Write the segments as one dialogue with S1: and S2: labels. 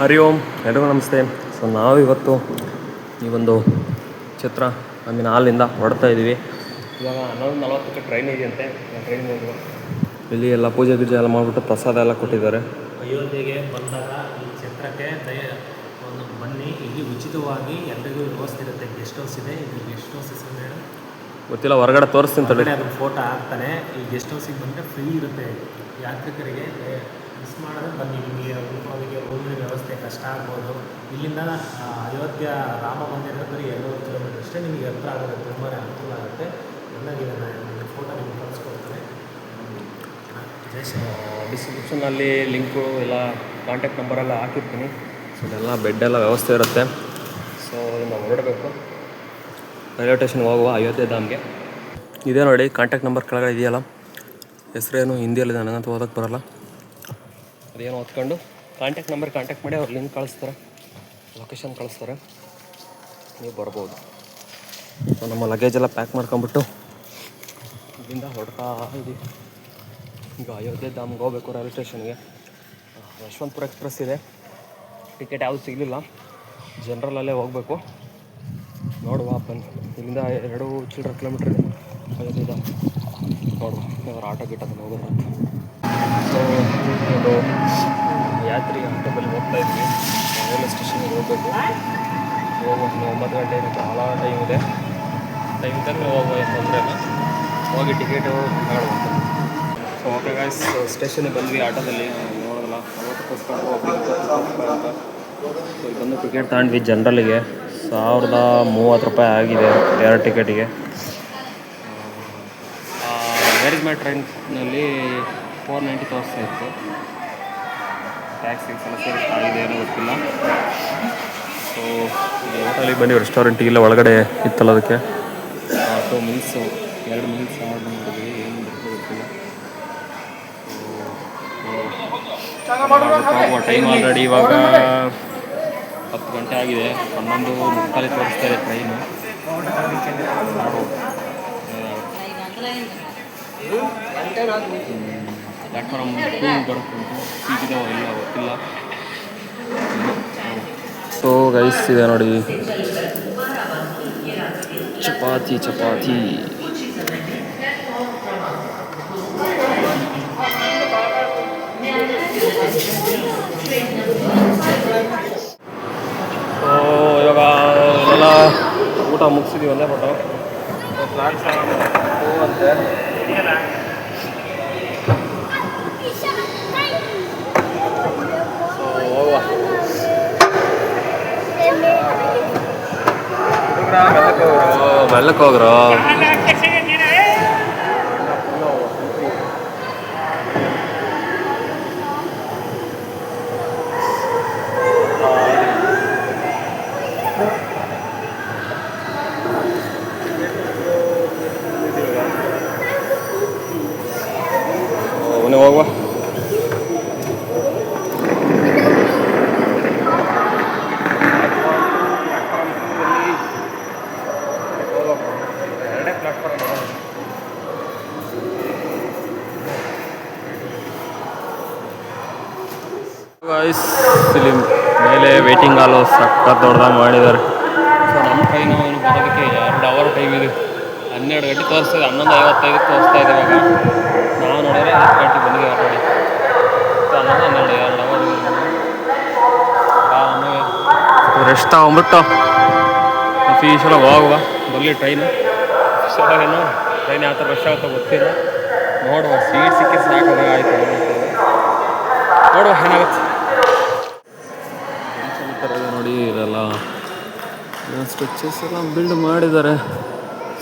S1: ಹರಿ ಓಂ ಎಲ್ರಿಗೂ ನಮಸ್ತೆ. ಸೊ ನಾವು ಇವತ್ತು ಈ ಒಂದು ಚಿತ್ರ ಐ ಮೀನ್ ಹಾಲಿಂದ ಹೊಡ್ತಾ ಇದ್ದೀವಿ. ಇವಾಗ ಹನ್ನೊಂದು ನಲವತ್ತಕ್ಕೆ ಟ್ರೈನ್ ಇದೆಯಂತೆ. ಟ್ರೈನ್ ಹೋಗುವ. ಇಲ್ಲಿ ಎಲ್ಲ ಪೂಜೆ ಗೀಜೆ ಎಲ್ಲ ಮಾಡಿಬಿಟ್ಟು ಪ್ರಸಾದ ಎಲ್ಲ ಕೊಟ್ಟಿದ್ದಾರೆ.
S2: ಅಯೋಧ್ಯೆಗೆ ಬಂದಾಗ ಈ ಚಿತ್ರಕ್ಕೆ ದಯ ಒಂದು ಬನ್ನಿ. ಇಲ್ಲಿ ಉಚಿತವಾಗಿ ಎಲ್ರಿಗೂ ವ್ಯವಸ್ಥೆ ಇರುತ್ತೆ. ಗೆಸ್ಟ್ ಹೌಸ್ ಇದೆ. ಇಲ್ಲಿ ಗೆಸ್ಟ್ ಹೌಸ್ ಹೆಸರು ಹೇಳಿ?
S1: ಗೊತ್ತಿಲ್ಲ ಹೊರಗಡೆ ತೋರಿಸ್ತೀನಿ ತಡೆ.
S2: ಅದನ್ನ ಫೋಟೋ ಹಾಕ್ತಾನೆ. ಈ ಗೆಸ್ಟ್ ಹೌಸಿಗೆ ಬಂದರೆ ಫ್ರೀ ಇರುತ್ತೆ. ಯಾತ್ರಿಕರಿಗೆ ಮಿಸ್ ಮಾಡಿದ್ರೆ ಬನ್ನಿ. ನಿಮಗೆ ಅವರಿಗೆ ರೂಮಿನ ವ್ಯವಸ್ಥೆ ಕಷ್ಟ ಆಗ್ಬೋದು. ಇಲ್ಲಿಂದ ಅಯೋಧ್ಯ ರಾಮ ಮಂದಿರ ಬರೀ ಎರಡೂವರೆ ಕಿಲೋಮೀಟರ್ ಅಷ್ಟೇ ನಿಮಗೆ ಹತ್ರ ಆಗುತ್ತೆ ತುಂಬಾ ಅನುಕೂಲ ಆಗುತ್ತೆ. ಚೆನ್ನಾಗಿದೆ ನಾನು ಫೋಟೋ ನಿಮಗೆ ಕಳಿಸ್ಕೊಡ್ತೇನೆ.
S1: ಡಿಸ್ಕ್ರಿಪ್ಷನಲ್ಲಿ ಲಿಂಕು ಎಲ್ಲ ಕಾಂಟ್ಯಾಕ್ಟ್ ನಂಬರೆಲ್ಲ ಹಾಕಿರ್ತೀನಿ. ಸೊ ಇದೆಲ್ಲ ಬೆಡ್ ಎಲ್ಲ ವ್ಯವಸ್ಥೆ ಇರುತ್ತೆ. ಸೊ ನಾವು ಹೊರಡಬೇಕು. ರೈಲ್ವೆ ಸ್ಟೇಷನ್ಗೆ ಹೋಗುವ ಅಯೋಧ್ಯೆ ಧಾಮ್ಗೆ. ಇದೇ ನೋಡಿ ಕಾಂಟ್ಯಾಕ್ಟ್ ನಂಬರ್ ಕೆಳಗಡೆ ಇದೆಯಲ್ಲ? ಹೆಸರೇನು ಹಿಂದಿಯಲ್ಲಿದೆ ನನಗಂತೂ ಓದಕ್ಕೆ ಬರಲ್ಲ. ಅದೇನು ಓದ್ಕೊಂಡು? ಕಾಂಟ್ಯಾಕ್ಟ್ ನಂಬರ್ ಕಾಂಟ್ಯಾಕ್ಟ್ ಮಾಡಿ ಅವ್ರು ಲಿಂಕ್ ಕಳಿಸ್ತಾರೆ. ಲೊಕೇಶನ್ ಕಳಿಸ್ತಾರೆ. ನೀವು ಬರ್ಬೋದು. ಸೊ ನಮ್ಮ ಲಗೇಜ್ ಎಲ್ಲ ಪ್ಯಾಕ್ ಮಾಡ್ಕೊಂಬಿಟ್ಟು ಇಲ್ಲಿಂದ ಹೊರಡ್ತಾ ಇದೆ ಈಗ ಅಯೋಧ್ಯೆ ಧಾಮ್ಗೆ ಹೋಗ್ಬೇಕು ರೈಲ್ವೆ ಸ್ಟೇಷನ್ಗೆ ಯಶವಂತಪುರ ಎಕ್ಸ್ಪ್ರೆಸ್ ಇದೆ. ಟಿಕೆಟ್ ಯಾವುದು ಸಿಗಲಿಲ್ಲ. ಜನ್ರಲಲ್ಲೇ ಹೋಗಬೇಕು. ನೋಡುವ, ಬನ್ನಿ. ಇಲ್ಲಿಂದ ಎರಡು ಚಿಲ್ಡ್ರ ಕಿಲೋಮೀಟ್ರ್ ಇದೆ. ಅಯೋಧ್ಯೆ ಧಾಮ್. ನೋಡುವ. ಆಟೋ ಗಿಟ್ಟದಲ್ಲಿ ಹೋಗೋದು ಅಂತ. ಸೊ ಒಂದು ಯಾತ್ರಿ ಆಟೋದಲ್ಲಿ ಹೋಗ್ತಾ ಇದ್ವಿ. ರೈಲ್ವೆ ಸ್ಟೇಷನ್ಗೆ ಹೋಗ್ಬೇಕು. ಹೋಗುವ ಇನ್ನು ಒಂಬತ್ತು ಗಂಟೆ ಭಾಳ ಟೈಮ್ ಇದೆ. ಟೈಮ್ ಇದ್ದಂಗೆ ಹೋಗುವ ಏನು ತೊಂದರೆ ಇಲ್ಲ. ಹೋಗಿ ಟಿಕೆಟು ತಗೊಳ್ಬೇಕು ಸೊ ಓಕೆ ಗಾಯ್ಸ್ ಸ್ಟೇಷನ್ಗೆ ಬಂದ್ವಿ ಆಟೋದಲ್ಲಿ. ಒಬ್ಬರಿಗೆ ಇಪ್ಪತ್ತು ಅಂತ. ಟಿಕೆಟ್ ತಗೊಂಡ್ವಿ ಜನರಲ್ಲಿಗೆ ಸಾವಿರದ ಮೂವತ್ತು ರೂಪಾಯಿ ಆಗಿದೆ ಎರಡು ಟಿಕೆಟಿಗೆ ಮ್ಯಾನೇಜ್ಮೆಂಟ್ ಟ್ರೈನ್ನಲ್ಲಿ ಫೋರ್ ನೈಂಟಿ ತೋರಿಸ್ತಾ ಇತ್ತು. ಟ್ಯಾಕ್ಸಿ ಎಲ್ಲ ಸೇರಿ ಆಗಿದೆ ಏನೋ ಗೊತ್ತಿಲ್ಲ. ಸೊ ಹೋಟೆಲಿಗೆ ಬನ್ನಿ ರೆಸ್ಟೋರೆಂಟಿಗೆಲ್ಲ ಒಳಗಡೆ ಇತ್ತಲ್ಲ ಅದಕ್ಕೆ? ಟು ಮಿಲ್ಸು ಎರಡು ಮಿಲ್ಸ್ ಆರ್ಡರ್ ಮಾಡಿದ್ವಿ ಏನು ಗೊತ್ತಿಲ್ಲ. ಹೋಗುವ ಟೈಮ್ ಆಲ್ರೆಡಿ ಇವಾಗ ಹತ್ತು ಗಂಟೆ ಆಗಿದೆ. ಹನ್ನೊಂದು ಮುಕ್ಕಾಲಿ ತೋರಿಸ್ತಾ ಇದೆ ಟ್ರೈನು ಪ್ಲಾಟ್ಫಾರ್ಮ್ ಬರುತ್ತುಂಟು ಸೀಟ್ ಇದಾವ ಇಲ್ಲ, ಗೊತ್ತಿಲ್ಲ. ಸೋ ಗೈಸ್ ಇದೆ ನೋಡಿ. ಚಪಾತಿ ಚಪಾತಿ. ಇವಾಗ ಎಲ್ಲ ಊಟ ಮುಗಿಸಿದೀವಿ ಬಟ್ ಪ್ಲಾಟ್ಫಾರ್ಮ್ ಅಂತೆ மெல்ல கோகுரம் ಸಖತ್ ದೊಡ್ಡದಾಗಿ ಮಾಡಿದ್ದಾರೆ ಸೊ ನಮ್ಮ ಕೈ ಏನು ಬರೋದಕ್ಕೆ ಎರಡು ಅವರ್ ಟೈಮ್ ಇದೆ. ಹನ್ನೆರಡು ಗಂಟೆ ತೋರಿಸ್ತಾ ಇದೆ ಹನ್ನೊಂದು ಐವತ್ತೈದಕ್ಕೆ ತೋರಿಸ್ತಾ ಇದೆ ಇವಾಗ. ನಾವು ನೋಡಿದ್ರೆ ಹತ್ತು ಗಂಟೆ ಬಂದಿದೆ ಎರಡು ಸೊ ಹನ್ನೊಂದು ಹನ್ನೆರಡು ಎರಡು ಅವರ್ ರೆಸ್ಟ್ ತಗೊಂಬಿಟ್ಟು ಸಲ ಹೋಗುವ. ಬರಲಿ ಟ್ರೈನು ಏನು? ಟ್ರೈನ್ ಯಾವ ಥರ ರಶ್ ಆಗುತ್ತೋ ಗೊತ್ತಿಲ್ಲ. ನೋಡುವ ಸೀಟ್ ಸಿಕ್ಕಿ ಸಾಕು ಆಯಿತು ನೋಡುವ ಏನಾಗುತ್ತೆ. ಥರ ಇರಲ್ಲ ನೋಡಿ ಎಲ್ಲ ಬಿಲ್ಡ್ ಮಾಡಿದ್ದಾರೆ.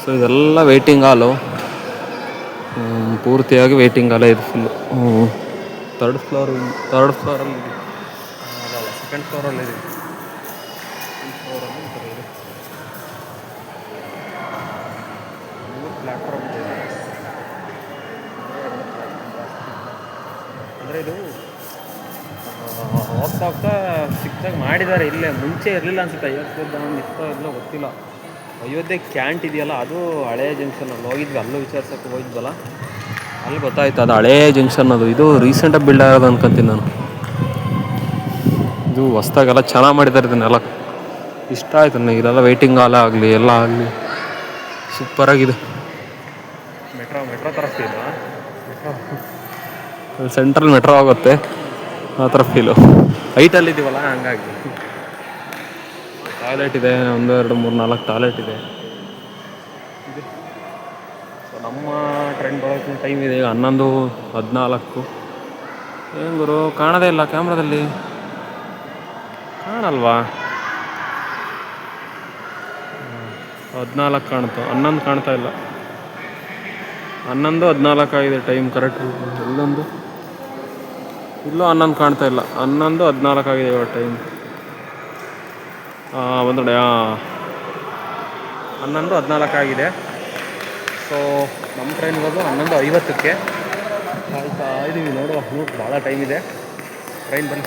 S1: ಸೊ ಇದೆಲ್ಲ ವೆಯ್ಟಿಂಗ್ ಹಾಲು ಪೂರ್ತಿಯಾಗಿ ವೆಯ್ಟಿಂಗ್ ಹಾಲೇ ಇದು ಫುಲ್ಲು ತರ್ಡ್ ಫ್ಲೋರ್ ತರ್ಡ್ ಫ್ಲೋರಲ್ಲಿ ಇದೆ. ಅದಲ್ಲ ಸೆಕೆಂಡ್ ಫ್ಲೋರಲ್ಲಿ ಇದೆ. ಪ್ಲಾಟ್ಫಾರ್ಮ್ ಇದೆ. ಅಂದರೆ ಇದು ಆ, ಆಗ್ತಾ ಸಿಕ್ತಾಗ ಮಾಡಿದ್ದಾರೆ ಇಲ್ಲೇ ಮುಂಚೆ ಇರಲಿಲ್ಲ ಅನ್ಸುತ್ತೆ. ಅಯೋಧ್ಯೆ ಇತ್ತೋ ಇಲ್ಲೋ ಗೊತ್ತಿಲ್ಲ. ಅಯೋಧ್ಯೆ ಕ್ಯಾಂಟ್ ಇದೆಯಲ್ಲ ಅದು ಹಳೆ ಜಂಕ್ಷನ್ ಅಲ್ಲಿ ಹೋಗಿದ್ವಿ. ಅಲ್ಲೂ ವಿಚಾರಿಸೋಕೆ ಹೋಗಿದ್ವಲ್ಲ. ಅಲ್ಲಿ ಗೊತ್ತಾಯ್ತು ಅದು ಹಳೇ ಜಂಕ್ಷನ್ ಅದು. ಇದು ರೀಸೆಂಟಾಗಿ ಬಿಲ್ಡ್ ಆಗೋದು ಅನ್ಕೊಂತೀನಿ ನಾನು. ಇದು ಹೊಸ್ದಾಗೆಲ್ಲ ಚೆನ್ನಾಗಿ ಮಾಡಿದ್ದಾರೆ ಇದನ್ನೆಲ್ಲ ಇಷ್ಟ ಆಯ್ತು ನನಗೆ. ಇದೆಲ್ಲ ವೆಯ್ಟಿಂಗ್ ಹಾಲ್ ಆಗಲಿ ಎಲ್ಲ ಆಗಲಿ. ಸೂಪರಾಗಿದೆ ಮೆಟ್ರೋ ಮೆಟ್ರೋ ಥರ ಫೀಲ್ ಸೆಂಟ್ರಲ್ ಮೆಟ್ರೋ ಆಗುತ್ತೆ. ಆ ಥರ ಫೀಲು ಹೈಟಲ್ಲಿ ಇದೀವಲ್ಲ ಹಂಗಾಗಿ. ಟಾಯ್ಲೆಟ್ ಇದೆ ಒಂದು ಎರಡು ಮೂರು ನಾಲ್ಕು ಟಾಯ್ಲೆಟ್ ಇದೆ. ಸೊ ನಮ್ಮ ಟ್ರೈನ್ ಬರೋಕ್ಕೆ ಟೈಮ್ ಇದೆ ಈಗ ಹನ್ನೊಂದು ಹದಿನಾಲ್ಕು. ಏನು ಗುರು ಕಾಣದೇ ಇಲ್ಲ ಕ್ಯಾಮ್ರಾದಲ್ಲಿ. ಕಾಣಲ್ವಾ? ಹದಿನಾಲ್ಕು ಕಾಣ್ತು ಹನ್ನೊಂದು ಕಾಣ್ತಾ ಇಲ್ಲ. ಹನ್ನೊಂದು ಹದಿನಾಲ್ಕು ಆಗಿದೆ ಟೈಮ್ ಕರೆಕ್ಟ್ ಎಲ್ಲೊಂದು. ಇಲ್ಲೂ ಹನ್ನೊಂದು ಕಾಣ್ತಾ ಇಲ್ಲ. ಹನ್ನೊಂದು, ಹದಿನಾಲ್ಕು ಆಗಿದೆ ಇವಾಗ ಟೈಮ್ ಒಂದು ಹಾಂ ಹನ್ನೊಂದು, ಹದಿನಾಲ್ಕು ಆಗಿದೆ. ಸೊ ನಮ್ಮ ಟ್ರೈನ್ ಇರೋದು ಹನ್ನೊಂದು ಐವತ್ತಕ್ಕೆ. ಕಾಯ್ತಾ ಇದೀವಿ ನೋಡುವ. ನೋಡಿ ಭಾಳ ಟೈಮ್ ಇದೆ. ಟ್ರೈನ್ ಬನ್ನಿ.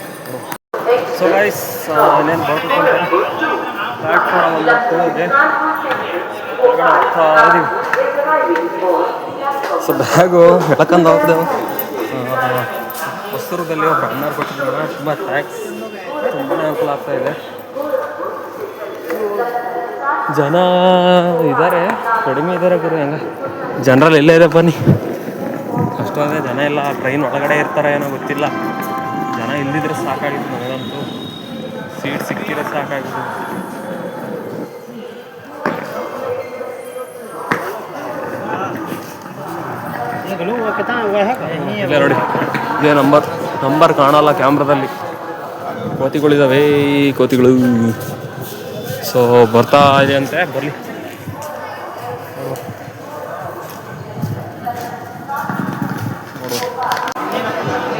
S1: ಸೊ ಗೈಸ್ ಇನ್ನೇನು ಬರ್ಬೇಕು ಪ್ಲ್ಯಾಟ್ಫಾರ್ಮ್ ಒಂದು ಇದೀವಿ. ಸೊ ಬ್ಯಾಗು ಎಳಕಂದು ಹೋಗ್ತೇವೆ ಹೊಸದುರ್ಗದಲ್ಲಿ ಒಬ್ಬ ಅಣ್ಣಾರು ಕೊಟ್ಟಿದ್ದಾರೆ. ತುಂಬ ಥ್ಯಾಂಕ್ಸ್ ತುಂಬಾ ಅನುಕೂಲ ಆಗ್ತಾ ಇದೆ. ಜನ ಇದ್ದಾರೆ ಕಡಿಮೆ ಇದ್ದಾರೆ ಗುರು ಹೆಂಗ? ಜನರಲ್ಲಿ ಇಲ್ಲೇ ಇದೆ ಬನ್ನಿ. ಅಷ್ಟೊಂದೇ ಜನ ಎಲ್ಲ ಟ್ರೈನ್ ಒಳಗಡೆ ಇರ್ತಾರೆ ಏನೋ ಗೊತ್ತಿಲ್ಲ. ಜನ ಇಲ್ಲಿದ್ರೆ ಸಾಕಾಗಿತ್ತು ನನಗಂತೂ ಸೀಟ್ ಸಿಕ್ಕಿದ್ರೆ ಸಾಕಾಗಿತ್ತು. ಇಲ್ಲೇ ನೋಡಿ. ಇದೇ ನಂಬರ್ ನಂಬರ್ ಕಾಣಲ್ಲ ಕ್ಯಾಮ್ರಾದಲ್ಲಿ. ಕೋತಿಗಳಿದಾವೆ ಕೋತಿಗಳು. ಸೊ ಬರ್ತಾ ಇದೆ ಅಂತೆ, ಬರಲಿ.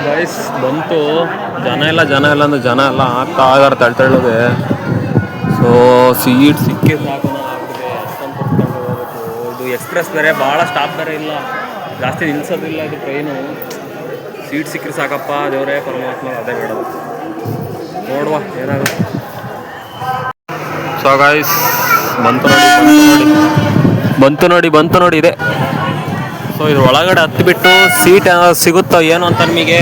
S1: ಗೈಸ್ ಬಂತು. ಜನ ಎಲ್ಲ ಜನ ಎಲ್ಲ ಅಂದ್ರೆ ಜನ ಎಲ್ಲ ಆಗ್ತಾ ಆಗಾರ ತಳ್ತಳ್ಳೋದೆ. ಸೊ ಸೀಟ್ ಸಿಕ್ಕಿ ಅಷ್ಟೊಂದು ಇದು ಎಕ್ಸ್ಪ್ರೆಸ್ ಬೇರೆ, ಭಾಳ ಸ್ಟಾಪ್ ಬೇರೆ ಇಲ್ಲ. ಜಾಸ್ತಿ ನಿಲ್ಸೋದಿಲ್ಲ ಇದು ಟ್ರೈನು ಸೀಟ್ ಸಿಕ್ಕರೆ ಸಾಕಪ್ಪ ದೇವರೇ ಪರಮಾತ್ಮ ಅದೇ ಬೇಡ. ನೋಡುವ ಏನಾಗುತ್ತೆ. ಸೊ ಗಾಯ್ಸ್ ಬಂತು ನೋಡಿ ಬಂತು ನೋಡಿ. ಬಂತು ನೋಡಿ ಇದೆ. ಸೊ ಇದು ಒಳಗಡೆ ಹತ್ತಿಬಿಟ್ಟು ಸೀಟ್ ಏನಾದ್ರು ಸಿಗುತ್ತೋ ಏನು ಅಂತ ನಿಮಗೆ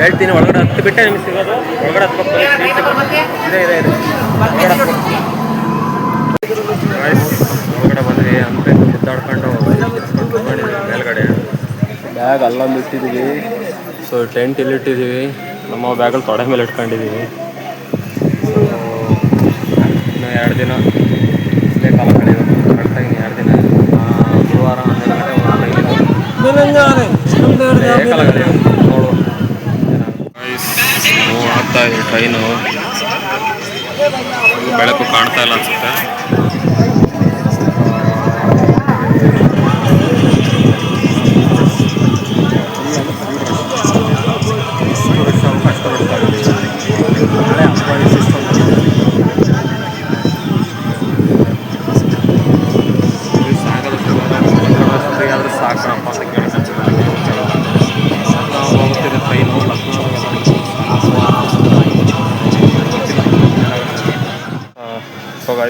S1: ಹೇಳ್ತೀನಿ. ಒಳಗಡೆ ಹತ್ತು ಬಿಟ್ಟೆ ನಿಮ್ಗೆ ಸಿಗೋದು. ಒಳಗಡೆ ಹತ್ಬೇಕು. ಸೀಟ್ ಇದೆ ಇದೆ ಇದೆ. ಒಳಗಡೆ ಬಂದ್ವಿ ಅಂತ ಸುತ್ತಾಡ್ಕೊಂಡು ಮೇಲ್ಗಡೆ. ಬ್ಯಾಗ್ ಅಲ್ಲೊಂದು ಇಟ್ಟಿದ್ದೀವಿ ಸೊ ಟೆಂಟ್ ಇಲ್ಲಿ ಇಟ್ಟಿದ್ದೀವಿ. ನಮ್ಮ ಬ್ಯಾಗಲ್ಲಿ ತೊಡೆ ಮೇಲೆ ಇಟ್ಕೊಂಡಿದ್ದೀವಿ. ಸೊ ಇನ್ನು ಎರಡು ದಿನ ಇಲ್ಲೇ ಕಾಲ ಕಳೆಯೋದು. ಕರೆಕ್ಟಾಗಿ ಎರಡು ದಿನ ಆ, ಗುರುವಾರ ಹನ್ನೆರಡು ಗಂಟೆ ನೋಡುವ. ಆಗ್ತಾ ಇದೆ ಟ್ರೈನು. ಬೆಳಕು ಕಾಣ್ತಾ ಇಲ್ಲ ಅನ್ಸುತ್ತೆ.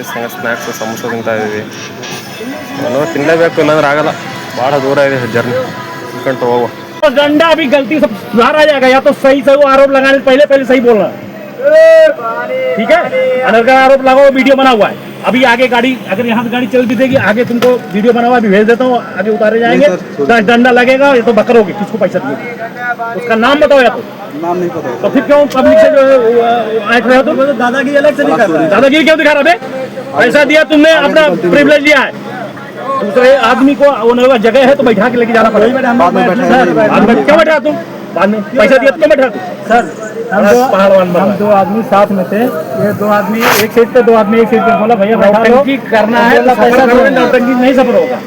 S1: ಸೊ ಗಾಯ್ಸ್ ಹಂಗೆ ಸ್ನ್ಯಾಕ್ಸ್ ಸಮೋಸ ತಿಂತಾ ಇದ್ದೀವಿ ಏನೋ ತಿನ್ನಲೇಬೇಕು ಇಲ್ಲಾಂದ್ರೆ ಆಗಲ್ಲ ಭಾಳ ದೂರ ಇದೆ ಜರ್ನಿ ತಿನ್ಕೊಂತ ಹೋಗುವ
S3: तो डंडा अभी गलती से सुधार आ जाएगा या तो सही से वो आरोप लगाने से पहले पहले सही बोलना ठीक है अनर्गल आरोप लगाओ वीडियो बना हुआ है अभी आगे गाड़ी अगर यहाँ से गाड़ी चल भी देगी आगे तुमको वीडियो बना हुआ अभी भेज देता हूँ आगे उतारे जाएंगे दस डंडा लगेगा या तो बकरोगे किसको पैसा दिए उसका नाम बताओ या तो
S4: नाम नहीं पता
S3: तो फिर क्यों पब्लिक से जो है वो, वो, ऐठ रहे हो तुम
S4: दादागिरी अलग से नहीं कर रहा है
S3: दादागिरी क्यों दिखा रहा बे पैसा दिया तुमने अपना प्रिवलेज लिया है। दूसरे आदमी को वो जगह है तो बैठा के लेके जाना पड़ेगा। क्यों बैठा तुम? बाद में पैसा दिया तो क्यों बैठा तुम?
S4: सर हम दो हम दो आदमी साथ में थे। ये दो आदमी एक सीट पे दो आदमी एक सीट पे। बोला भैया
S3: नौटंकी करना है तो
S4: पैसा दो
S3: नौटंकी नहीं सफ़र होगा।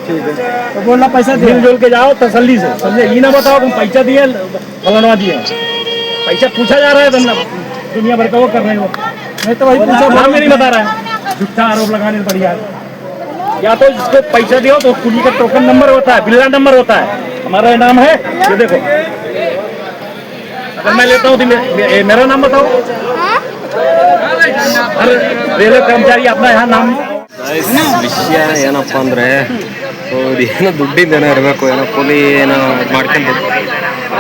S4: तो बोलना पैसा दे।
S3: मिलजुल के जाओ तसल्ली से। समझे? ये ना बताओ तुम पैसा दिए फलाना दिए। पैसा पूछा जा रहा है तुम दुनिया भर का वो कर रहे हो।
S4: मैं तो वही पूछा
S3: नाम नहीं बता रहा है। झूठा आरोप लगाने से बढ़िया है या तो जिसको पैसा दियो तो कुली का टोकन नंबर होता है बिल्ला नंबर होता है हमारा ये नाम है ये देखो अगर मैं लेता हूँ तो मे- मे- मेरा नाम बताओ अरे रेलवे कर्मचारी अपना यहाँ नाम
S1: ವಿಷಯ ಏನಪ್ಪ ಅಂದರೆ ಸೊ ಏನೋ ದುಡ್ಡಿಂದ ಏನೋ ಇರಬೇಕು ಏನೋ ಕೂಲಿ ಏನೋ ಮಾಡ್ಕೊಂಡು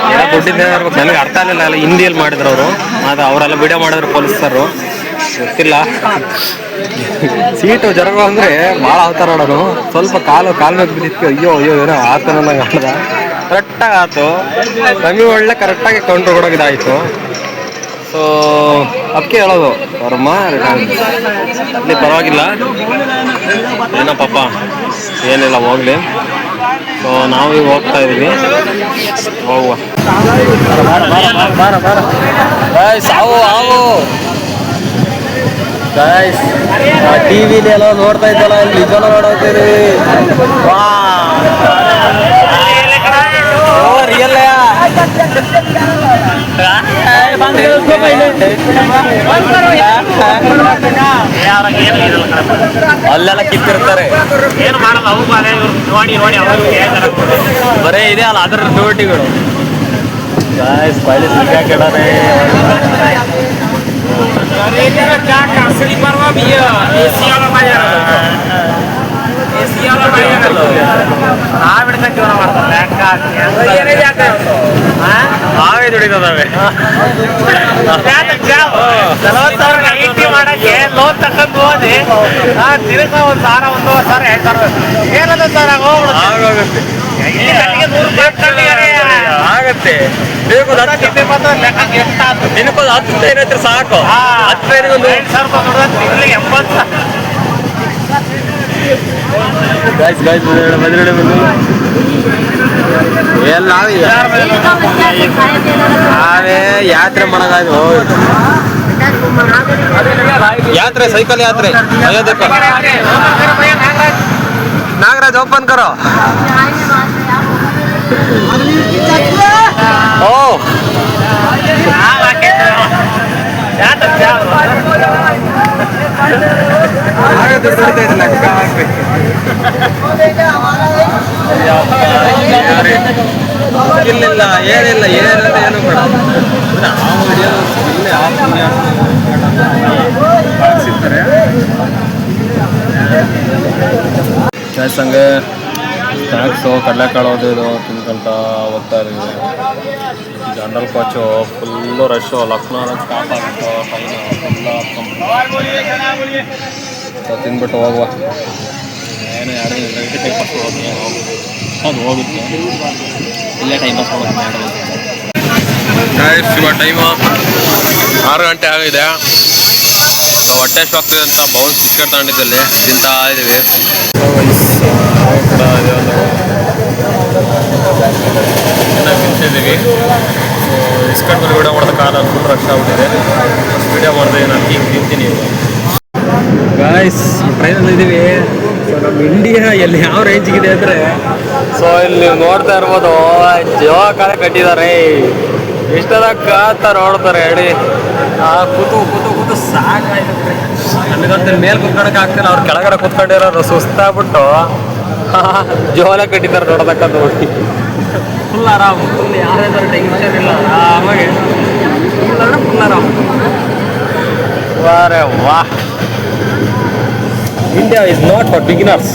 S1: ಏನೋ ದುಡ್ಡಿಂದ ಇರ್ಬೇಕು ನನಗೆ ಅರ್ಥ ಆಗಲಿಲ್ಲ ಎಲ್ಲ ಹಿಂದಿಯಲ್ಲಿ ಮಾಡಿದ್ರು ಅವರು ಅದು ಅವರೆಲ್ಲ ವಿಡಿಯೋ ಮಾಡಿದ್ರು ಪೊಲೀಸರು ಗೊತ್ತಿಲ್ಲ ಸೀಟು ಜರಗ ಅಂದ್ರೆ ಭಾಳ ಅವತಾರ ನೋಡೋನು ಸ್ವಲ್ಪ ಕಾಲು ಕಾಲು ಮೇಲೆ ಬಿದ್ದಿತ್ತು. ಅಯ್ಯೋ ಅಯ್ಯೋ, ಏನೋ ಆತನ ಆಡ್ದ ಕರೆಕ್ಟಾಗಿ ಆಯ್ತು ನಮಗೆ ಒಳ್ಳೆ ಕರೆಕ್ಟಾಗಿ ಕೌಂಟ್ರ್ ಕೊಡೋಕೆ ಇದಾಯಿತು. ಸೊ ಅದಕ್ಕೆ ಹೇಳೋದು. ವರ್ಮ ಇಲ್ಲಿ ಪರವಾಗಿಲ್ಲ. ಏನೋ ಪಾಪ. ಏನಿಲ್ಲ, ಹೋಗ್ಲಿ. ಸೊ ನಾವು ಈಗ ಹೋಗ್ತಾ ಇದೀವಿ. ಹೋಗುವ. ಸಾವು ಆವು ಗಾಯ್ಸ್ ಟಿ ವಿಲಿ ಎಲ್ಲ ನೋಡ್ತಾ ಇದ್ದಲ್ಲ ಅಲ್ಲಿ ನಿಜನ ನೋಡೋತೀರಿ ವಾ. ರಿಯಲ್ ಅಲ್ಲೆಲ್ಲ ಕಿತ್ತಿರ್ತಾರೆ
S2: ಏನು ಮಾಡಲ್ಲ ಅವು ನೋಡಿ ನೋಡಿ
S1: ಬರೇ ಇದೆ ಅಲ್ಲ ಅದರ ನೋಟಿಗಳು ಗಾಯ್ಸ್ ಪೈಲೆ ಸಿಕ್ಕಾಕಿಡಾರೆ
S2: असली परवा भी एसी वाला बाजार एसी वाला बाजार ನಾವ್ ಹಿಡ್ಕೊಂಡು ಜೀವನ ಮಾಡ್ತಾರೆ ಲೆಕ್ಕ ಏನೇ ಜಾಗ
S1: ನಾವೇ ದುಡಿತದಾವೆ
S2: ನಲವತ್ತವ್ರಿಗೆ ಐ ಟಿ ಮಾಡಕ್ಕೆ ಲೋನ್ ತಗೊಂಡು ಹೋದಿ ತಿರುಗ ಒಂದು ಸಾವಿರ ಒಂದೂವರೆ ಸಾವಿರ ಎರಡು ಸಾವಿರ ಏನದ ಸರ್ ಹೋಗ್ಬಿಡುತ್ತೆ
S1: ಆಗೋಗುತ್ತೆ
S2: ಇಲ್ಲಿ ಕಟ್ಟಿಗೆ ನೂರು ರೂಪಾಯಿ ಕಟ್ಟಿಗೆ
S1: ಆಗತ್ತೆ. ದಿನಕ್ಕೊಂದು ಹತ್ತು ಟ್ರೈನ್ ಹತ್ರ ಸಾಕು. ಹತ್ತು
S2: ಟ್ರೈನ್ ಒಂದು ಎಂಬತ್ತು
S1: ಗಾಯ್ಸ್ ಗಾಯ್ಸ್ ಬಂದ್ರೆ ಬಂದು. ಎಲ್ಲ ನಾವೇ ಯಾತ್ರೆ ಮಾಡೋದಾಯ್ತು. ಯಾತ್ರೆ ಸೈಕಲ್ ಯಾತ್ರೆ. ನಾಗರಾಜ್ ಓಪನ್ ಕರೋ. ಓ ಇಲ್ಲಿಲ್ಲ ಏನಿಲ್ಲ ಏನಿಲ್ಲ ಏನು ಬೇಡ ನಾವು ಹಿಡಿಯೋದು ಇಲ್ಲೇ ಸ್ನ್ಯಾಕ್ಸು ಕಡಲೆಕಾಳು ಅದು ಇದು ತಿನ್ಕೊಂತ ಹೋಗ್ತಾ ಇದ್ದೀವಿ. General coach full rush Lucknow stop ಆಗಿತ್ತು ಟ್ರೈನು ಫುಲ್ಲ ತಿನ್ಬಿಟ್ಟು ಹೋಗುವ. ಏನು ಯಾರು ನೈಟ್ ಟೈಮ್ ಪಾಸ್ ಹೋಗಿ. ಅದು ಹೋಗುತ್ತೆ. ಇಲ್ಲೇ ಟೈಮ್ ಪಾಸ್ ಮಾಡೋದು ಇವಾಗ ಟೈಮು ಆರು ಗಂಟೆ ಆಗಿದೆ. ಹೊಟ್ಟೆ ಶಾಕ್ತಿದೆ ಅಂತ ಬೌನ್ಸ್ ಬಿಸ್ಕೆಟ್ ತಗೊಂಡಿದ್ದಲ್ಲಿ ತಿಂತಾ ಇದೀವಿ ಕೂಡ ಇದೊಂದು ಚೆನ್ನಾಗಿ ತಿಂತಿದ್ದೀವಿ ಬಿಸ್ಕೆಟ್ ಮೇಲೆ ವಿಡಿಯೋ ಮಾಡೋದು ಕಾಲ ಫುಲ್ ರಶ್ ಆಗ್ಬಿಟ್ಟಿದೆ. ವಿಡಿಯೋ ಮಾಡಿದೆ ನಾನು ಈಗ ತಿಂತೀನಿ ಗಾಯ್ಸ್ ಟ್ರೈನಲ್ಲಿ ಇದ್ದೀವಿ ಸೊ ನಮ್ಮ ಇಂಡಿಯಾ ಎಲ್ಲಿ ಯಾವ ರೇಂಜಿಗಿದೆ ಅಂದರೆ? ಸೊ ಇಲ್ಲಿ ನೀವು ನೋಡ್ತಾ ಇರ್ಬೋದು ಜೋ ಕಾಲ ಕಟ್ಟಿದ್ದಾರೆ. ಇಷ್ಟೆಲ್ಲ ಕಾತ ನೋಡ್ತಾರೆ ಹೇಳಿ ಆ ಕೂತು ಕೂತು ಕೂತು ಸಾಕಾಯ್ತು ನನಗಂತ ಮೇಲೆ ಕುತ್ಕೊಳಕ್ಕೆ ಆಗ್ತಾರೆ ಅವ್ರು ಕೆಳಗಡೆ ಕುತ್ಕೊಂಡಿರೋರು ಸುಸ್ತಾಗ್ಬಿಟ್ಟು. ಜೋಲ ಕಟ್ಟಿದ್ದಾರೆ ನೋಡ್ತಕ್ಕಂಥ ನೋಡಿ ಫುಲ್ ಆರಾಮ್. ಫುಲ್ ಯಾವ್ದಾದ್ರು ಟೆನ್ಷನ್ ಇಲ್ಲ ಆರಾಮಾಗಿ ಫುಲ್ ಅಂದ್ರೆ ಫುಲ್ ಆರಾಮ್. ವಾರೆ ವಾಹ್. India is not for beginners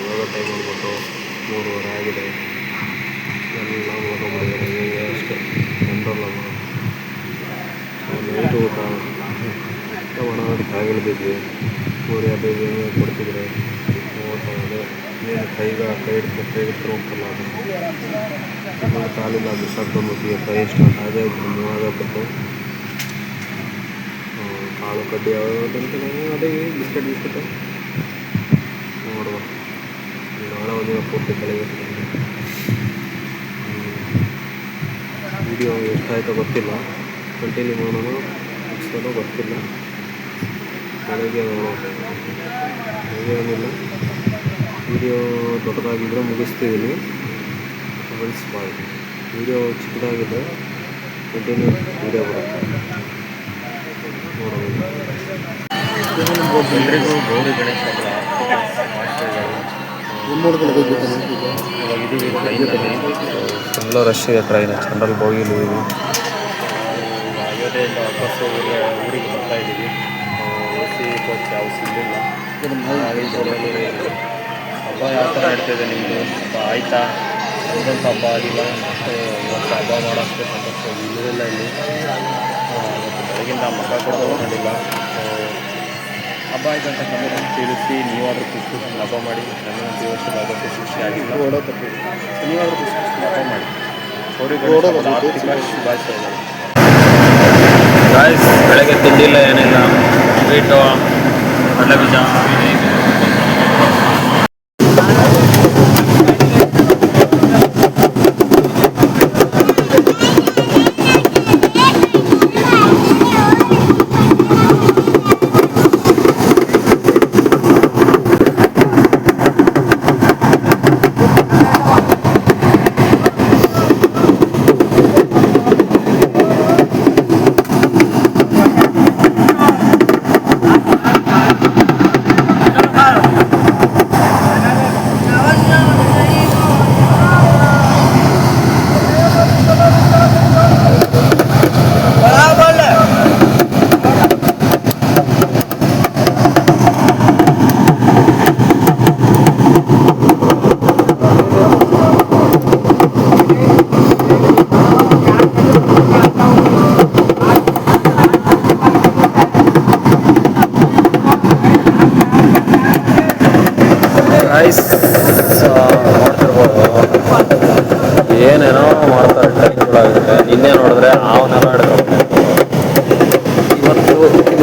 S1: ಇವಾಗ ಟೈಮ್ ಅಂದ್ಬಿಟ್ಟು ಮೂರುವರೆ ಆಗಿದೆ ಎಲ್ಲ ಊಟ ಮಾಡಿದ್ದಾರೆ ಅಷ್ಟೇ ಜನರಲ್ ನೈಟ್ ಊಟ ಊಟ ಮಾಡೋದಕ್ಕೆ ಆಗಿಳಿದಿದ್ವಿ ಪೂರಿ ಅದು ಇದು ಏನೋ ಕೊಡ್ತಿದ್ರೆ ಊಟ ಅದೇ ಏನು ಕೈಗ ಕೈ ಹಿಡ್ಕೊ ಕೈ ಹಿಡ್ಕೊಂಡು ಹೋಗ್ತಲ್ಲ ಅದು ಆಮೇಲೆ ಕಾಲಿಲ್ಲ ಬಿಸಾಕ್ಕೊಂಡ್ಬಿಟ್ವಿ ಕೈ ಸ್ಟಾರ್ಟ್ ಅದೇ ಮೂವಾಗಬೇಕು ಕಾಳು ಕಡ್ಡಿ ಯಾವ್ದು ಅಂತ ಅದೇ ಬಿಸ್ಕೆಟ್ ಬಿಸ್ಕೆಟು ನೋಡುವ ನಾಳೆ ಒಂದಿನ ಪೂರ್ತಿ ಕಳೆಯುವ ವಿಡಿಯೋ ಎಷ್ಟಾಯ್ತೋ ಗೊತ್ತಿಲ್ಲ ಕಂಟಿನ್ಯೂ ಮಾಡೋಣ. ಮುಗಿಸ್ಕೊಂಡು ಗೊತ್ತಿಲ್ಲ. ಬೆಳಗ್ಗೆ ಏನಿಲ್ಲ ವಿಡಿಯೋ ದೊಡ್ಡದಾಗಿದ್ದರೆ ಮುಗಿಸ್ತಿದ್ದೀನಿ ಫ್ರೆಂಡ್ಸ್ ಬಾಯ್ ವಿಡಿಯೋ ಚಿಕ್ಕದಾಗಿದ್ದರೆ ಕಂಟಿನ್ಯೂ ವಿಡಿಯೋ ಬರುತ್ತೆ. ನೋಡೋಣ. ಎಲ್ರಿಗೂ ಗೌರಿ ಗಣೇಶ ಫುಲ್ಲು ರಶ್ ಇದೆ. ಟ್ರೈನ್. ಜನರಲ್ ಬೋಗಿಲಿ ಅಯೋಧ್ಯೆಯಿಂದ ವಾಪಸ್ಸು ಊರಿಗೆ ಊರಿಗೆ ಬರ್ತಾ ಇದ್ದೀವಿ. ಸಿ ಕೋಚ್ ಯಾವ ಸಿಗಲಿಲ್ಲ. ಹಬ್ಬ ಯಾವ ಥರ ನಡೀತಿದೆ ನಿಮ್ಮದು ಹಬ್ಬ ಆಯಿತಾ? ಒಂದಂತ ಹಬ್ಬ ಆಗಿಲ್ಲ? ಮತ್ತು ಇವತ್ತು ಹಬ್ಬ ಮಾಡೋಕ್ಕೆ ಸಂತೋಷ ಇಲ್ಲಿಲ್ಲ ಇಲ್ಲಿ. ಇವತ್ತು ಬೆಳಗಿಂದ ಮಕ್ಕ ಕೂಡ ತಗೊಂಡಿಲ್ಲ ಸೊ ಹಬ್ಬ ಆಯಿತು ಅಂತ ನಮಗೆ ತಿಳಿಸಿ ನೀವಾದರೂ ಖುಷಿ ಖುಷಿ ಹಬ್ಬ ಮಾಡಿ. ನನಗಂತೂ ಈ ಆಗೋಕ್ಕೆ ಖುಷಿ ಆಗಿಲ್ಲ. ಸೊ ನೀವಾದರೂ ಖುಷಿ ಖುಷಿ ಹಬ್ಬ ಮಾಡಿ. ಅವರಿಗೆ ಶುಭಾಶಯಗಳು. ಗಾಯ್ಸ್ ಬೆಳಗ್ಗೆ ತಿಂಡಿಲ್ಲ ಏನಿಲ್ಲ. ಸ್ವೀಟು ಕಡಲೆ ಬೀಜ.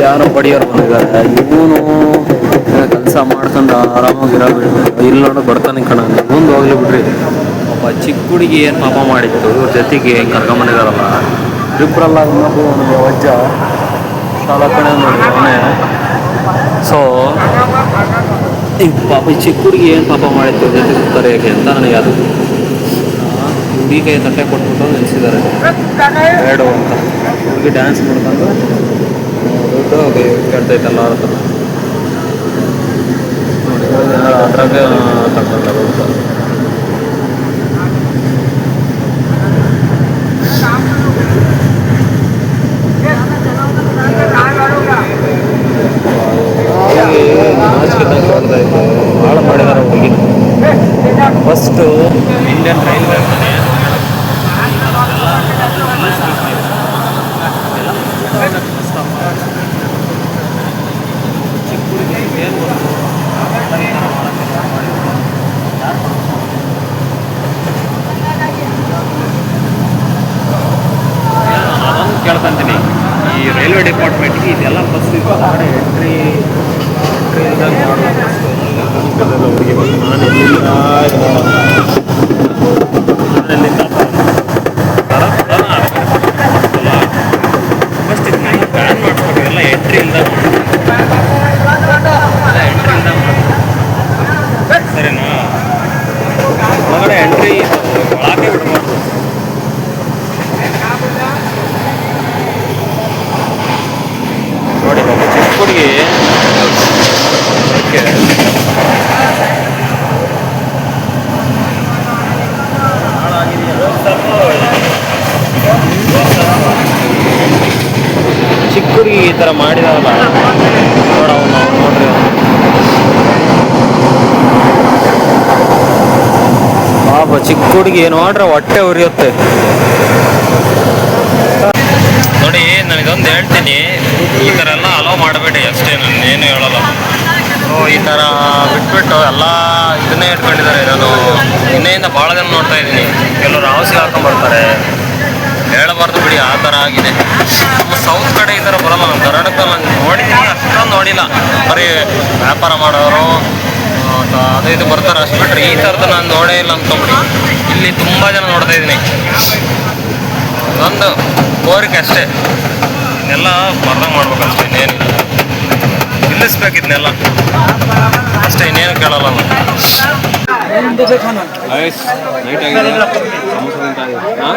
S1: ಯಾರೋ ಬಡಿಯೋರು ಬಂದಿದ್ದಾರೆ. ಇವನು ಕೆಲಸ ಮಾಡ್ಕೊಂಡು ಆರಾಮಾಗಿರೋ ಇಲ್ಲಿ ನೋಡೋ ಬರ್ತಾನೆ ಕಣ. ಮುಂದೆ ಹೋಗ್ಲಿ ಬಿಡ್ರಿ. ಒಬ್ಬ ಚಿಕ್ಕ ಹುಡುಗಿ ಏನು ಪಾಪ ಮಾಡಿತ್ತು ಇವ್ರ ಜೊತೆಗೆ ಹೆಂಗೆ ಕರ್ಕೊಂಬಂದಿದಾರಲ್ಲ ಇಬ್ಬರಲ್ಲ ಇನ್ನೊಬ್ಬರು ನನಗೆ ವಜ್ಜ. ಸಾಲ ಕಣೆ ನೋಡಿ ಅವನೇ ಸೊ ಈ ಪಾಪ ಈ ಚಿಕ್ಕ ಹುಡುಗಿ ಏನು ಪಾಪ ಮಾಡಿತ್ತು ಜೊತೆ ಕರೆಯೋಕೆ ಅಂತ ನನಗೆ ಅದು ಹುಡುಗಿಗೆ ತಟ್ಟೆ ಕೊಟ್ಬಿಟ್ಟು ನಿಲ್ಲಿಸಿದ್ದಾರೆ ಬೇಡ ಅಂತ ಹುಡುಗಿ ಡ್ಯಾನ್ಸ್ ಮಾಡ್ಕೊಂಡು ದುಡ್ಡು ಕೇಳ್ತೈತಲ್ಲ ಅವ್ರ ಹತ್ರ ನೋಡಿ ಅದ್ರಾಗೆ ತಗೊಂಡಾಗ ನಾಚಿಕೆ ಬರ್ತಾ ಇತ್ತು ಭಾಳ ಮಾಡಿದಾರೆ ಹುಡುಗಿ ಫಸ್ಟು ಇಂಡಿಯನ್ ರೈಲ್ವೆ ಅದೊಂದು ಕೇಳ್ಕೊಂತೀನಿ ಈ ರೈಲ್ವೆ ಡಿಪಾರ್ಟ್ಮೆಂಟ್ಗೆ ಇದೆಲ್ಲ ಬಸ್ ಹೊರಗಡೆ ಎಂಟ್ರಿ ಎಂಟ್ರಿ ಇಲ್ದಾಗ ಮಾಡಬೇಕು ಹುಡುಗಿ ಬಂದು ನಾನು ಎಲ್ಲಿಂದ ನಾನು ಎಲ್ಲಿಂದ ಫಸ್ಟ್ ಇದನ್ನೆಲ್ಲ ಬ್ಯಾನ್ ಮಾಡ್ಕೊಂಡು ಎಲ್ಲ ಎಂಟ್ರಿ ಇಲ್ದಾಗ ಎಲ್ಲ ಎಂಟ್ರಿ ಇಲ್ದಾಗ ಸರಿನಾ ಒಳಗಡೆ ಎಂಟ್ರಿ ಒಳಗೆ ಬಿಡಬಾರ್ದು ನೋಡಿ ಒಬ್ಬ ಚಿಕ್ಕ ಹುಡುಗಿ ಓಕೆ ಚಿಕ್ಕ ಹುಡುಗಿ ಈ ಥರ ಮಾಡಿದಾರಲ್ಲ ನೋಡ ಅವ್ನು ನೋಡ್ರಿ ಅವ್ನು. ಪಾಪ ಚಿಕ್ಕ ಹುಡುಗಿ ನೋಡ್ರೆ ಹೊಟ್ಟೆ ಉರಿಯುತ್ತೆ. ನೋಡಿ, ನನಗೊಂದು ಹೇಳ್ತೀನಿ. ಈ ಥರ ಎಲ್ಲ ಅಲೋ ಮಾಡಬೇಡಿ, ಅಷ್ಟೇ ನಾನು ಏನು ಹೇಳಲ್ಲ. ಈ ಥರ ಬಿಟ್ಬಿಟ್ಟು ಎಲ್ಲ ಇದನ್ನೇ ಇಟ್ಕೊಂಡಿದ್ದಾರೆ ನಾನು ನಿನ್ನೆಯಿಂದ ಭಾಳ ಜನ ನೋಡ್ತಾ ಇದ್ದೀನಿ. ಕೆಲವರು ಔಷಧಿ ಹಾಕೊಂಡ್ಬರ್ತಾರೆ ಹೇಳಬಾರ್ದು ಬಿಡಿ, ಆ ಥರ ಆಗಿದೆ. ನಮ್ಮ ಸೌತ್ ಕಡೆ ಈ ಥರ ಬರಲ್ಲ. ನಮ್ಮ ಕರ್ನಾಟಕದಲ್ಲಿ ನಾನು ನೋಡಿದ್ದೀನಿ, ಅಷ್ಟೊಂದು ನೋಡಿಲ್ಲ. ಬರೀ ವ್ಯಾಪಾರ ಮಾಡೋರು ಅದು ಇದು ಬರ್ತಾರೆ ಅಷ್ಟು. ಬಿಟ್ಟರೆ ಈ ಥರದ್ದು ನಾನು ನೋಡೇ ಇಲ್ಲ ಅಂದ್ಕೊಂಬಿಡಿ ಇಲ್ಲಿ ತುಂಬ ಜನ ನೋಡ್ತಾ ಇದ್ದೀನಿ. ಒಂದು ಕೋರಿಕೆ ಅಷ್ಟೇ. ಇದನ್ನೆಲ್ಲ ಬರ್ದಂಗೆ ಮಾಡ್ಬೇಕು ಅಷ್ಟೇ ಇನ್ನೇನು ನಿಲ್ಲಿಸ್ಬೇಕು ಇದನ್ನೆಲ್ಲ. ಅಷ್ಟೇ ಇನ್ನೇನು ಕೇಳಲ್ಲ ನಾನು ಆಯ್ಸ್ ನೈಟ್ ಆಗಿದೆ ಸಮೋಸ ತಿಂತಾ ಇದ್ದೀನಿ. ಹಾ?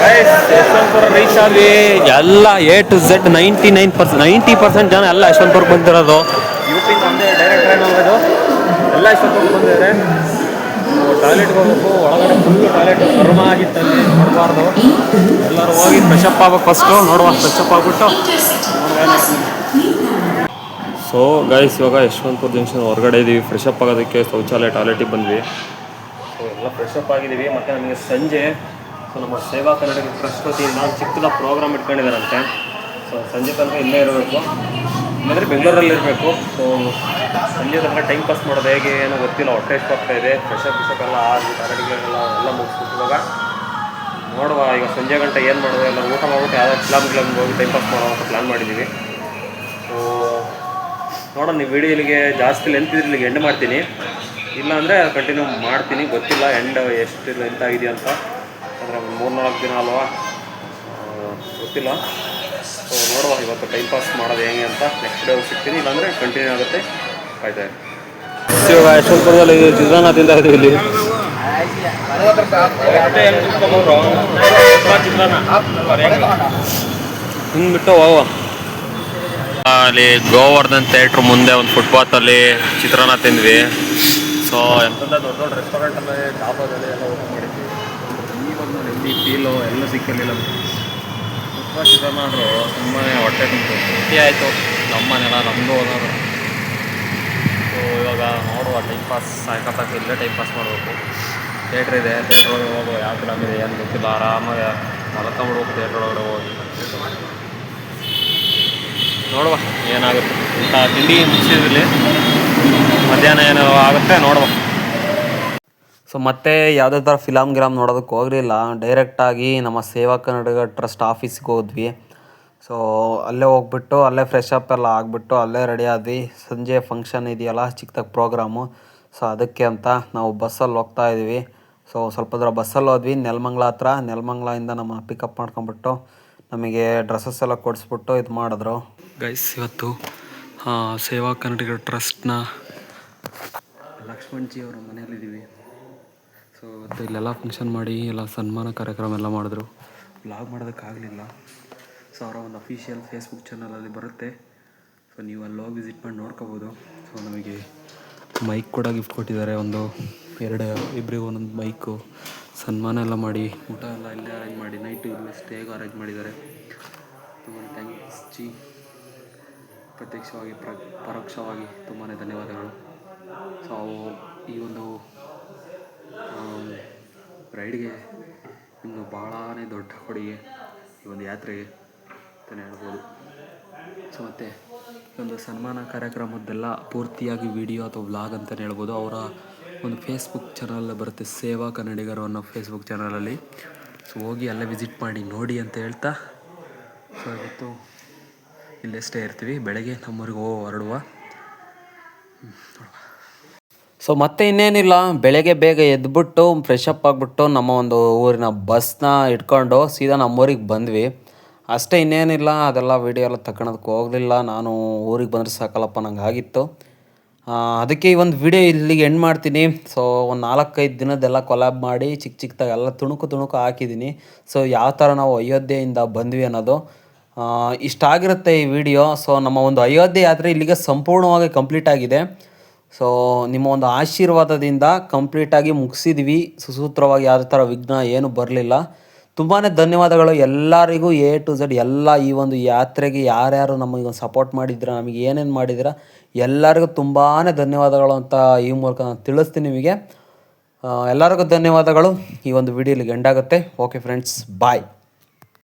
S1: ಗೈಸ್
S5: ಆದ್ವಿ ಎಲ್ಲ A to Z ninety nine percent ninety percent ಜನ ಎಲ್ಲ ಯಶವಂತಪುರಕ್ಕೆ ಬಂದಿರೋದು. ಯು ಪಿ ಒಂದೇ ಡೈರೆಕ್ಟ್ ಟ್ರೈನ್ ಹೋಗೋದು. ಎಲ್ಲ ಯಶವಂತಪುರಕ್ಕೆ ಬಂದಿದ್ದಾರೆ. ಟಾಯ್ಲೆಟ್ಗೆ ಹೋಗ್ಬೇಕು. ಒಳಗಡೆ ಫುಲ್ ಟಾಯ್ಲೆಟ್ ಕರ್ಮ ಆಗಿತ್ತಲ್ಲಿ ನೋಡಬಾರ್ದು. ಎಲ್ಲರೂ ಹೋಗಿ ಫ್ರೆಶಪ್ ಆಗ್ಬೇಕು ಫಸ್ಟು ನೋಡುವ ಫ್ರೆಶಪ್ ಆಗ್ಬಿಟ್ಟು. ಸೊ ಗೈಸ್ ಇವಾಗ ಯಶವಂತಪುರ ಜಂಕ್ಷನ್ ಹೊರಗಡೆ ಇದ್ದೀವಿ ಫ್ರೆಶಪ್ ಆಗೋದಕ್ಕೆ ಶೌಚಾಲಯ ಟಾಯ್ಲೆಟಿಗೆ ಬಂದ್ವಿ. ಸೊ ಎಲ್ಲ ಫ್ರೆಶಪ್ ಆಗಿದ್ದೀವಿ. ಮತ್ತು ನಮಗೆ ಸಂಜೆ ಸೊ ನಮ್ಮ ಸೇವಾ ಕನ್ನಡ ಟ್ರಸ್ಟ್ ವತಿಯಿಂದ ಚಿಕ್ಕದ ಪ್ರೋಗ್ರಾಮ್ ಇಟ್ಕೊಂಡಿದ್ದಾರಂತೆ. ಸೊ ಸಂಜೆ ತನಕ ಇಲ್ಲೇ ಇರಬೇಕು. ಇಲ್ಲಾಂದರೆ ಬೆಂಗಳೂರಲ್ಲಿ ಇರಬೇಕು ಸೊ ಸಂಜೆ ತನಕ ಟೈಮ್ ಪಾಸ್ ಮಾಡೋದು ಹೇಗೆ ಏನೋ ಗೊತ್ತಿಲ್ಲ, ಹೊಟ್ಟೆ ಎಷ್ಟು ಆಗ್ತಾ ಇದೆ. ಫ್ರೆಶಪ್ ಎಲ್ಲ ಆಗಿ ಟಾಯ್ಲೆಟ್ಗೆಲ್ಲ ಎಲ್ಲ ಮುಗಿಸ್ಬಿಟ್ಟು ಇವಾಗ ನೋಡುವ. ಈಗ ಸಂಜೆ ಗಂಟೆ ಏನು ಮಾಡೋದು? ಎಲ್ಲ ಊಟ ಮಾಡ್ಬಿಟ್ಟು ಯಾವ ಫಿಲಮ್ ಗಿಲಮ್ಗೆ ಹೋಗಿ ಟೈಮ್ ಪಾಸ್ ಮಾಡೋ ಅಂತ ಪ್ಲ್ಯಾನ್ ಮಾಡಿದ್ದೀವಿ ಸೊ ನೋಡೋಣ, ನೀವು ವಿಡಿಯೋ ಇಲ್ಲಿಗೆ ಜಾಸ್ತಿ ಲೆಂತ್ ಇದ್ರೆ ಇಲ್ಲಿಗೆ ಎಂಡ್ ಮಾಡ್ತೀನಿ. ಇಲ್ಲ ಅಂದರೆ ಕಂಟಿನ್ಯೂ ಮಾಡ್ತೀನಿ. ಗೊತ್ತಿಲ್ಲ ಎಂಡ್ ಎಷ್ಟು ಲೆಂತ್ ಆಗಿದೆ ಅಂತ. ಅಂದರೆ ಒಂದು ಮೂರು ನಾಲ್ಕು ದಿನ ಅಲ್ವಾ? ಗೊತ್ತಿಲ್ಲ. ಸೊ ನೋಡುವ ಇವತ್ತು ಟೈಮ್ ಪಾಸ್ ಮಾಡೋದು ಹೆಂಗೆ ಅಂತ. ನೆಕ್ಸ್ಟ್ ಡೇ ಸಿಗ್ತೀನಿ ಇಲ್ಲಾಂದರೆ ಕಂಟಿನ್ಯೂ ಆಗುತ್ತೆ. ಕಾಯ್ತಾ ಇರಿ. ಇವಾಗ ಯಶವಂತಪುರದಲ್ಲಿ ಚಿತ್ರಾನ್ನ ತಿಂತಾ ಇದ್ದೀವಿ ಇಲ್ಲಿ. ಹಿಂಗೆ ಬಿಟ್ಟು ಹೋಗುವ. ಅಲ್ಲಿ ಗೋವರ್ಧನ್ ಥಿಯೇಟ್ರ್ ಮುಂದೆ ಒಂದು ಫುಟ್ಪಾತಲ್ಲಿ ಚಿತ್ರಾನ್ನ ತಿಂದ್ವಿ. ಸೊ ಎಂಥದ್ದು ದೊಡ್ಡ ದೊಡ್ಡ ರೆಸ್ಟೋರೆಂಟಲ್ಲಿ ಡಾಬಾದಲ್ಲಿ ಎಲ್ಲ ಇಲ್ಲಿ ಫೀಲು ಎಲ್ಲ ಚಿತ್ರಾನ್ನ ಆದರೂ ತುಂಬಾ ಹೊಟ್ಟೆ ತುಂಬಿತು. ಖುಷಿ ಆಯಿತು. ನಮ್ಮನೆಲ್ಲ ನಮ್ಮದು ಓದೋರು ಸೊ ಇವಾಗ ನೋಡುವ ಟೈಮ್ ಪಾಸ್ ಸಾಯಂಕಾಲ ಇಲ್ಲೇ ಟೈಮ್ ಪಾಸ್ ಮಾಡಬೇಕು. ಥಿಯೇಟ್ರ್ ಇದೆ. ಥಿಯೇಟ್ರ್ ಒಳಗೆ ಹೋಗುವ. ಯಾವ ಫಿಲಮ್ ಇದೆ ಏನು ಗೊತ್ತಿಲ್ಲ. ಆರಾಮಾಗಿ ಮಲ್ಕೊಂಬಿಡ್ಬೇಕು ಥಿಯೇಟ್ರ್ ಒಳಗಡೆ ಹೋಗಿ. ನೋಡುವ. ಏನಾಗುತ್ತೆ. ಇಂಥ ತಿಂಡಿ ಮುಗಿಸಿದ್ರಲ್ಲಿ ಮಧ್ಯಾಹ್ನ ಏನೋ ಆಗುತ್ತೆ ನೋಡುವ. ಸೊ ಮತ್ತೆ ಯಾವುದೇ ಥರ ಫಿಲಮ್ ಗಿಲಾಮ್ ನೋಡೋದಕ್ಕೆ ಹೋಗಲಿಲ್ಲ ಡೈರೆಕ್ಟಾಗಿ ನಮ್ಮ ಸೇವಾ ಕನ್ನಡಿಗ ಟ್ರಸ್ಟ್ ಆಫೀಸಿಗೆ ಹೋದ್ವಿ. ಸೊ ಅಲ್ಲೇ ಹೋಗ್ಬಿಟ್ಟು ಅಲ್ಲೇ ಫ್ರೆಶ್ ಅಪ್ ಎಲ್ಲ ಆಗಿಬಿಟ್ಟು ಅಲ್ಲೇ ರೆಡಿ ಆದ್ವಿ. ಸಂಜೆ ಫಂಕ್ಷನ್ ಇದೆಯಲ್ಲ ಚಿಕ್ಕದಾಗಿ ಪ್ರೋಗ್ರಾಮು ಸೊ ಅದಕ್ಕೆ ಅಂತ ನಾವು ಬಸ್ಸಲ್ಲಿ ಹೋಗ್ತಾ ಇದ್ವಿ. ಸೊ ಸ್ವಲ್ಪ ದೂರ ಬಸ್ಸಲ್ಲಿ ಹೋದ್ವಿ. ನೆಲಮಂಗ್ಲ ಹತ್ರ ನೆಲಮಂಗ್ಲಿಂದ ನಮ್ಮ ಪಿಕಪ್ ಮಾಡ್ಕೊಂಬಿಟ್ಟು ನಮಗೆ ಡ್ರೆಸ್ಸಸ್ ಎಲ್ಲ ಕೊಡಿಸ್ಬಿಟ್ಟು ಇದು ಮಾಡಿದ್ರು. ಗೈಸ್ ಇವತ್ತು ಸೇವಾ ಕನ್ನಡಿಗರ ಟ್ರಸ್ಟ್ನ ಲಕ್ಷ್ಮಣ್ ಜಿ ಅವರ ಮನೆಯಲ್ಲಿದ್ದೀವಿ. ಸೊ ಮತ್ತು ಇಲ್ಲೆಲ್ಲ ಫಂಕ್ಷನ್ ಮಾಡಿ, ಎಲ್ಲ ಸನ್ಮಾನ ಕಾರ್ಯಕ್ರಮ ಎಲ್ಲ ಮಾಡಿದ್ರು. ವ್ಲಾಗ್ ಮಾಡೋದಕ್ಕಾಗಲಿಲ್ಲ. ಸೊ ಅವರ ಒಂದು ಅಫಿಷಿಯಲ್ ಫೇಸ್ಬುಕ್ ಚಾನಲಲ್ಲಿ ಬರುತ್ತೆ. ಸೊ ನೀವು ಅಲ್ಲಿ ಹೋಗಿ ವಿಸಿಟ್ ಮಾಡಿ ನೋಡ್ಕೋಬೋದು. ಸೊ ನಮಗೆ ಮೈಕ್ ಕೂಡ ಗಿಫ್ಟ್ ಕೊಟ್ಟಿದ್ದಾರೆ. ಒಂದು ಎರಡು ಇಬ್ಬರಿಗೂ ಒಂದೊಂದು ಮೈಕು ಸನ್ಮಾನ ಎಲ್ಲ ಮಾಡಿ, ಊಟ ಎಲ್ಲ ಇಲ್ಲೇ ಅರೇಂಜ್ ಮಾಡಿ ನೈಟು ಇಲ್ಲೇ ಸ್ಟೇಗೆ ಅರೇಂಜ್ ಮಾಡಿದ್ದಾರೆ. ತುಂಬ ಥ್ಯಾಂಕ್ಸ್ ಜಿ. ಪ್ರತ್ಯಕ್ಷವಾಗಿ, ಪ್ರ, ಪರೋಕ್ಷವಾಗಿ ತುಂಬಾ ಧನ್ಯವಾದಗಳು. ಸೊ ಈ ಒಂದು ರೈಡ್ಗೆ ಇನ್ನು ಭಾಳನೇ ದೊಡ್ಡ ಕೊಡುಗೆ ಈ ಒಂದು ಯಾತ್ರೆಗೆ ಅಂತಲೇ ಹೇಳ್ಬೋದು. ಸೊ ಮತ್ತು ಒಂದು ಸನ್ಮಾನ ಕಾರ್ಯಕ್ರಮದ್ದೆಲ್ಲ ಪೂರ್ತಿಯಾಗಿ ವಿಡಿಯೋ ಅಥವಾ ವ್ಲಾಗ್ ಅಂತಲೇ ಹೇಳ್ಬೋದು. ಅವರ ಒಂದು ಫೇಸ್ಬುಕ್ ಚಾನಲ್ ಬರುತ್ತೆ ಸೇವಾ ಕನ್ನಡಿಗರು ಅನ್ನೋ ಫೇಸ್ಬುಕ್ ಚಾನಲಲ್ಲಿ ಸೊ ಹೋಗಿ ಅಲ್ಲೇ ವಿಸಿಟ್ ಮಾಡಿ ನೋಡಿ ಅಂತ ಹೇಳ್ತಾ ಸೊ ಇವತ್ತು ಇಲ್ಲೇ ಇರ್ತೀವಿ. ಬೆಳಗ್ಗೆ ನಮ್ಮೂರಿಗೆ ಹೊರಡುವ. ಸೊ ಮತ್ತೆ ಇನ್ನೇನಿಲ್ಲ, ಬೆಳಗ್ಗೆ ಬೇಗ ಎದ್ಬಿಟ್ಟು ಫ್ರೆಶ್ ಅಪ್ ಆಗಿಬಿಟ್ಟು ನಮ್ಮ ಒಂದು ಊರಿನ ಬಸ್ನ ಇಟ್ಕೊಂಡು ಸೀದಾ ನಮ್ಮೂರಿಗೆ ಬಂದ್ವಿ. ಅಷ್ಟೇ ಇನ್ನೇನಿಲ್ಲ, ಅದೆಲ್ಲ ವೀಡಿಯೋ ಎಲ್ಲ ತಗೊಳೋದಕ್ಕೆ ಹೋಗಲಿಲ್ಲ. ನಾನು ಊರಿಗೆ ಬಂದರೆ ಸಾಕಲ್ಲಪ್ಪ, ನಂಗೆ ಆಗಿತ್ತು. ಅದಕ್ಕೆ ಈ ಒಂದು ವಿಡಿಯೋ ಇಲ್ಲಿಗೆ ಎಂಡ್ ಮಾಡ್ತೀನಿ. ಸೊ ಒಂದು ನಾಲ್ಕೈದು ದಿನದ್ದೆಲ್ಲ ಕೊಲಾಬ್ ಮಾಡಿ, ಚಿಕ್ಕ ಚಿಕ್ಕದಾಗಿ ಎಲ್ಲ ತುಣುಕು ತುಣುಕು ಹಾಕಿದ್ದೀನಿ. ಸೊ ಯಾವ ಥರ ನಾವು ಅಯೋಧ್ಯೆಯಿಂದ ಬಂದ್ವಿ ಅನ್ನೋದು ಇಷ್ಟ ಆಗಿರುತ್ತೆ ಈ ವಿಡಿಯೋ ಸೊ ನಮ್ಮ ಒಂದು ಅಯೋಧ್ಯೆ ಯಾತ್ರೆ ಇಲ್ಲಿಗೆ ಸಂಪೂರ್ಣವಾಗಿ ಕಂಪ್ಲೀಟ್ ಆಗಿದೆ. ಸೊ ನಿಮ್ಮ ಒಂದು ಆಶೀರ್ವಾದದಿಂದ ಕಂಪ್ಲೀಟಾಗಿ ಮುಗಿಸಿದ್ವಿ. ಸುಸೂತ್ರವಾಗಿ ಯಾವುದೇ ಥರ ವಿಘ್ನ ಏನು ಬರಲಿಲ್ಲ. ತುಂಬಾ ಧನ್ಯವಾದಗಳು ಎಲ್ಲರಿಗೂ ಎ ಟು ಝಡ್ ಎಲ್ಲ ಈ ಒಂದು ಯಾತ್ರೆಗೆ ಯಾರ್ಯಾರು ನಮಗೆ ಸಪೋರ್ಟ್ ಮಾಡಿದ್ರ ನಮಗೆ ಏನೇನು ಮಾಡಿದ್ರ ಎಲ್ಲರಿಗೂ ತುಂಬಾ ಧನ್ಯವಾದಗಳು ಅಂತ ಈ ಮೂಲಕ ನಾನು ತಿಳಿಸ್ತೀನಿ ನಿಮಗೆ. ಎಲ್ಲರಿಗೂ ಧನ್ಯವಾದಗಳು. ಈ ಒಂದು ವಿಡಿಯೋಲಿ ಎಂಡಾಗುತ್ತೆ ಓಕೆ ಫ್ರೆಂಡ್ಸ್ ಬಾಯ್